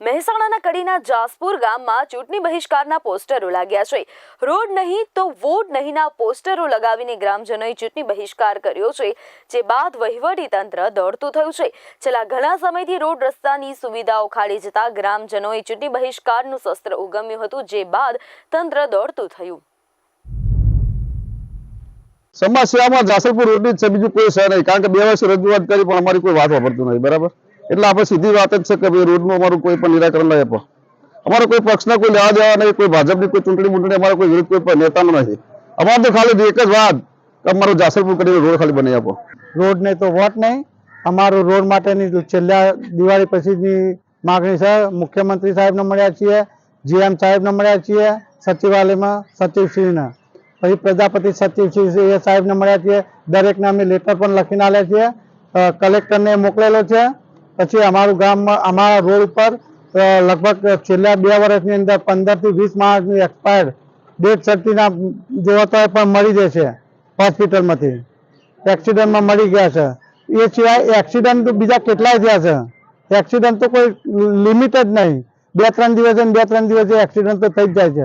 મહેસાણાના કડીના જાસપુર ગામમાં ચૂંટણી બહિષ્કારના પોસ્ટરો લાગ્યા છે. રોડ નહીં તો વોટ નહીંના પોસ્ટરો લગાવીને ગ્રામજનોએ ચૂંટણી બહિષ્કાર કર્યો છે, જે બાદ વહીવટી તંત્ર દોડતું થયું છે. છેલ્લા ઘણા સમયથી રોડ રસ્તાની સુવિધાઓ ખાલી જતા ગ્રામજનોએ ચૂંટણી બહિષ્કારનું શસ્ત્ર ઉગમ્યું હતું, જે બાદ તંત્ર દોડતું થયું. સમસ્યામાં જાસલપુર રોડની છે, બીજું કોઈ છે નહીં, કારણ કે બે વર્ષ રજૂઆત કરી, પણ અમારી કોઈ વાત વાપરતું નહીં બરાબર? એટલે આપણે સીધી વાત જ છે કે ભાઈ રોડનું અમારું કોઈ પણ નિરાકરણ નહીં આપો. અમારો કોઈ પક્ષના કોઈ લેવા દેવા નહીં, કોઈ ભાજપની કોઈ ચૂંટણી મૂંટણી, અમારો કોઈ વિરુદ્ધ કોઈ નેતાનો નથી અમારે તો ખાલી એક જ વાત, કે અમારો જાસરપુર કરીને રોડ ખાલી બનાવી આપો. રોડ નહીં તો વોટ નહીં, અમારું રોડ માટેની છેલ્લા દિવાળી પછીની માગણી છે, મુખ્યમંત્રી સાહેબને મળ્યા છીએ, જીએમ સાહેબને મળ્યા છીએ, સચિવાલયમાં સચિવશ્રીને. પછી પ્રજાપતિ સચિવશ્રી સાહેબને મળ્યા છીએ, દરેકને અમે લેટર પણ લખીને આપ્યા છીએ કલેક્ટરને મોકલેલો છે પછી અમારું ગામમાં, અમારા રોડ ઉપર લગભગ છેલ્લા બે વર્ષની અંદર પંદરથી વીસ માણસની એક્સપાયર્ડ ડેથ સર્ટિના જોવા તો પણ મળી જશે હોસ્પિટલમાંથી. એક્સિડન્ટમાં મળી ગયા છે. એ સિવાય એક્સિડન્ટ બીજા કેટલાય થયા છે. એક્સિડન્ટ તો કોઈ લિમિટ જ નહીં. બે, ત્રણ દિવસે બે, ત્રણ દિવસે એક્સિડન્ટ તો થઈ જ જાય છે.